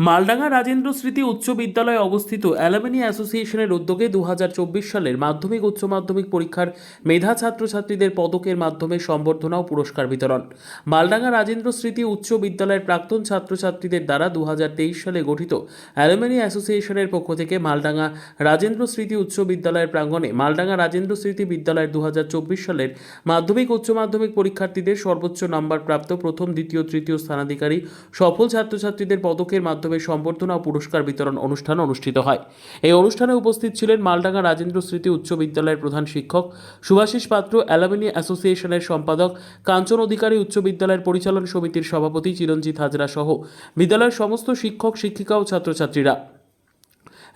মালডাঙ্গা রাজেন্দ্র স্মৃতি উচ্চ বিদ্যালয়ে অবস্থিত অ্যালামিনি অ্যাসোসিয়েশনের উদ্যোগে দু হাজার চব্বিশ সালের মাধ্যমিক উচ্চ মাধ্যমিক পরীক্ষার মেধা ছাত্রছাত্রীদের পদকের মাধ্যমে সম্বর্ধনা ও পুরস্কার বিতরণ। মালডাঙ্গা রাজেন্দ্র স্মৃতি উচ্চ বিদ্যালয়ের প্রাক্তন ছাত্রছাত্রীদের দ্বারা দু হাজার তেইশ সালে গঠিত অ্যালামিনি অ্যাসোসিয়েশনের পক্ষ থেকে মালডাঙ্গা রাজেন্দ্র স্মৃতি উচ্চ বিদ্যালয়ের প্রাঙ্গণে মালডাঙ্গা রাজেন্দ্র স্মৃতি বিদ্যালয়ের দু হাজার চব্বিশ সালের মাধ্যমিক উচ্চ মাধ্যমিক পরীক্ষার্থীদের সর্বোচ্চ নম্বর প্রাপ্ত প্রথম, দ্বিতীয়, তৃতীয় স্থানাধিকারী সফল ছাত্রছাত্রীদের পদকের মাধ্যমে সম্বর্ধনা ও পুরস্কার বিতরণ অনুষ্ঠান অনুষ্ঠিত হয়। এই অনুষ্ঠানে উপস্থিত ছিলেন মালডাঙ্গা রাজেন্দ্র স্মৃতি উচ্চ বিদ্যালয়ের প্রধান শিক্ষক, সুভাষিস পাত্র, অ্যালামিনি অ্যাসোসিয়েশনের সম্পাদক, কাঞ্চন অধিকারী উচ্চ বিদ্যালয়ের পরিচালন সমিতির সভাপতি, চিরঞ্জিত হাজরা সহ বিদ্যালয়ের সমস্ত শিক্ষক, শিক্ষিকা ও ছাত্রছাত্রীরা।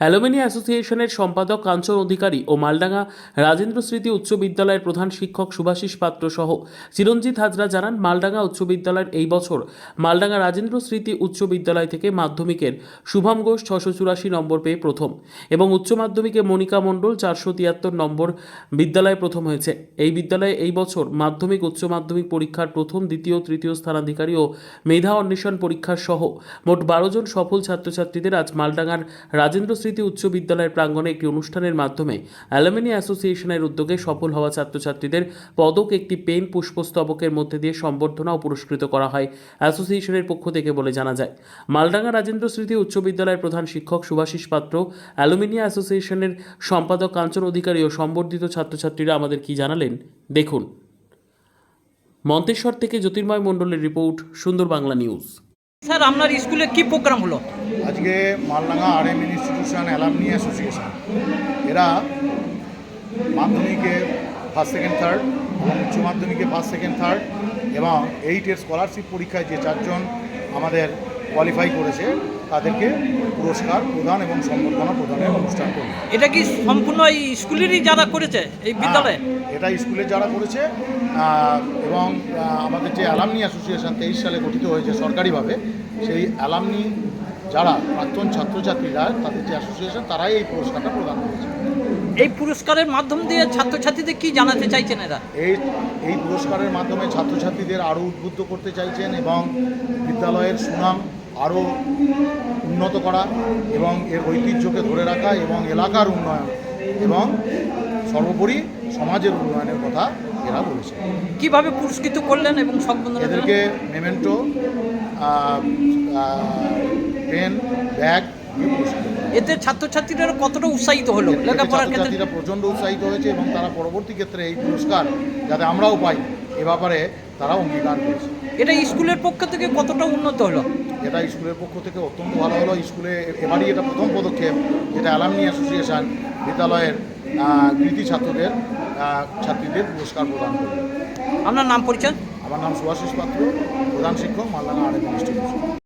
অ্যালুমিনি অ্যাসোসিয়েশনের সম্পাদক, কাঞ্চন অধিকারী ও মালডাঙ্গা রাজেন্দ্র স্মৃতি উচ্চ বিদ্যালয়ের প্রধান শিক্ষক সুভাষিস পাত্র সহ চিরঞ্জিত হাজরা জানান, মালডাঙ্গা উচ্চ বিদ্যালয়ের এই বছর মালডাঙ্গা রাজেন্দ্র স্মৃতি উচ্চ বিদ্যালয় থেকে মাধ্যমিকের শুভম ঘোষ ছশো চুরাশি নম্বর পেয়ে প্রথম এবং উচ্চ মাধ্যমিকে মনিকা মণ্ডল চারশো তিয়াত্তর নম্বর বিদ্যালয়ে প্রথম হয়েছে। এই বিদ্যালয়ে এই বছর মাধ্যমিক, উচ্চ মাধ্যমিক পরীক্ষার প্রথম, দ্বিতীয়, তৃতীয় স্থানাধিকারী ও মেধা অন্বেষণ পরীক্ষার সহ মোট বারো জন সফল ছাত্রছাত্রীদের আজ মালডাঙ্গার রাজেন্দ্র স্মৃতি উচ্চ বিদ্যালয়ের প্রাঙ্গণে একটি অনুষ্ঠানের মাধ্যমে অ্যালুমিনি অ্যাসোসিয়েশনের উদ্যোগে সফল হওয়া ছাত্রছাত্রীদের পদক, একটি পেন পুষ্পস্তবকের মধ্যে দিয়ে সম্বর্ধনা ও পুরস্কৃত করা হয় অ্যাসোসিয়েশনের পক্ষ থেকে বলে জানা যায়। মালডাঙ্গা রাজেন্দ্র স্মৃতি উচ্চ বিদ্যালয়ের প্রধান শিক্ষক সুভাষিস পাত্র, অ্যালুমিনি অ্যাসোসিয়েশনের সম্পাদক কাঞ্চন অধিকারী ও সম্বর্ধিত ছাত্রছাত্রীরা আমাদের কি জানালেন, দেখুন। মন্তেশ্বর থেকে জ্যোতির্ময় মণ্ডলের রিপোর্ট, সুন্দর বাংলা নিউজ। স্যার, আপনার স্কুলে কি প্রোগ্রাম হলো? আজকে Maldanga R M institution alumni association এরা মাধ্যমিকে ফার্স্ট সেকেন্ড থার্ড এবং উচ্চ মাধ্যমিকে ফার্স্ট সেকেন্ড থার্ড এবং এইটের স্কলারশিপ পরীক্ষায় যে চারজন আমাদের কোয়ালিফাই করেছে তাদেরকে পুরস্কার প্রদান এবং সম্বর্ধনা প্রদানের অনুষ্ঠান করবে। এটা কি সম্পূর্ণ এই স্কুলেরই যারা করেছে এই বিদ্যালয়ে? হ্যাঁ, এটা স্কুলে যারা করেছে এবং আমাদের যে অ্যালামনি অ্যাসোসিয়েশন তেইশ সালে গঠিত হয়েছে সরকারিভাবে সেই অ্যালামনি যারা প্রাক্তন ছাত্রছাত্রীরা তাদের যে অ্যাসোসিয়েশন তারাই এই পুরস্কারটা প্রদান করেছে। এই পুরস্কারের মাধ্যম দিয়ে ছাত্রছাত্রীদের কি জানাতে চাইছেন এরা? এই এই পুরস্কারের মাধ্যমে ছাত্রছাত্রীদের আরও উদ্বুদ্ধ করতে চাইছেন এবং বিদ্যালয়ের সুনাম আরও উন্নত করা এবং এর ঐতিহ্যকে ধরে রাখা এবং এলাকার উন্নয়ন এবং সর্বোপরি সমাজের উন্নয়নের কথা এরা বলেছে। কীভাবে পুরস্কৃত করলেন এবং সম্বন্ধ এদেরকে মেমেন্টো পেন ব্যাগ। এতে ছাত্রছাত্রীরা কতটা উৎসাহিত হলো? লেখাপড়ার ক্ষেত্রে ছাত্রছাত্রীরা প্রচণ্ড উৎসাহিত হয়েছে এবং তারা পরবর্তী ক্ষেত্রে এই পুরস্কার যাতে আমরাও পাই এ ব্যাপারে তারা অঙ্গীকার করেছে। এটা স্কুলের পক্ষ থেকে কতটা উন্নত হলো? এটা স্কুলের পক্ষ থেকে অত্যন্ত ভালো হলো। স্কুলে এবারই এটা প্রথম পদক্ষেপ যেটা অ্যালামনি অ্যাসোসিয়েশন বিদ্যালয়ের কৃতি ছাত্রদের ছাত্রীদের পুরস্কার প্রদান করবে। আপনার নাম পরিচয়? আমার নাম সুভাশিস পাত্র প্রধান শিক্ষক মালদানা আর্ট ইনস্টিটিউশন